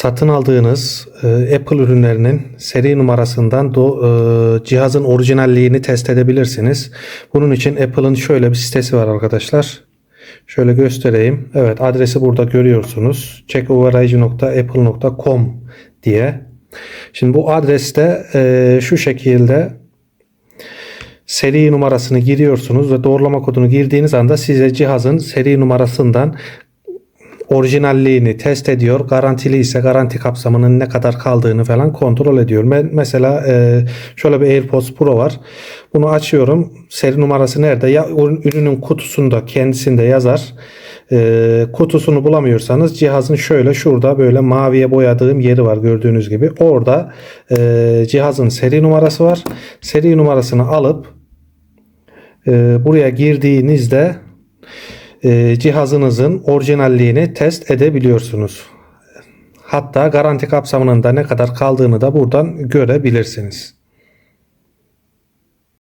satın aldığınız e, Apple ürünlerinin seri numarasından do, e, cihazın orijinalliğini test edebilirsiniz. Bunun için Apple'ın şöyle bir sitesi var arkadaşlar. Şöyle göstereyim. Evet adresi burada görüyorsunuz. checkoverage.apple.com diye. Şimdi bu adreste e, şu şekilde seri numarasını giriyorsunuz ve doğrulama kodunu girdiğiniz anda size cihazın seri numarasından orijinalliğini test ediyor. Garantili ise garanti kapsamının ne kadar kaldığını falan kontrol ediyor. Ben mesela e, şöyle bir AirPods Pro var. Bunu açıyorum. Seri numarası nerede? Ya ürünün kutusunda kendisinde yazar. E, kutusunu bulamıyorsanız cihazın şöyle şurada böyle maviye boyadığım yeri var gördüğünüz gibi. Orada e, cihazın seri numarası var. Seri numarasını alıp buraya girdiğinizde e, cihazınızın orijinalliğini test edebiliyorsunuz. Hatta garanti kapsamının da ne kadar kaldığını da buradan görebilirsiniz.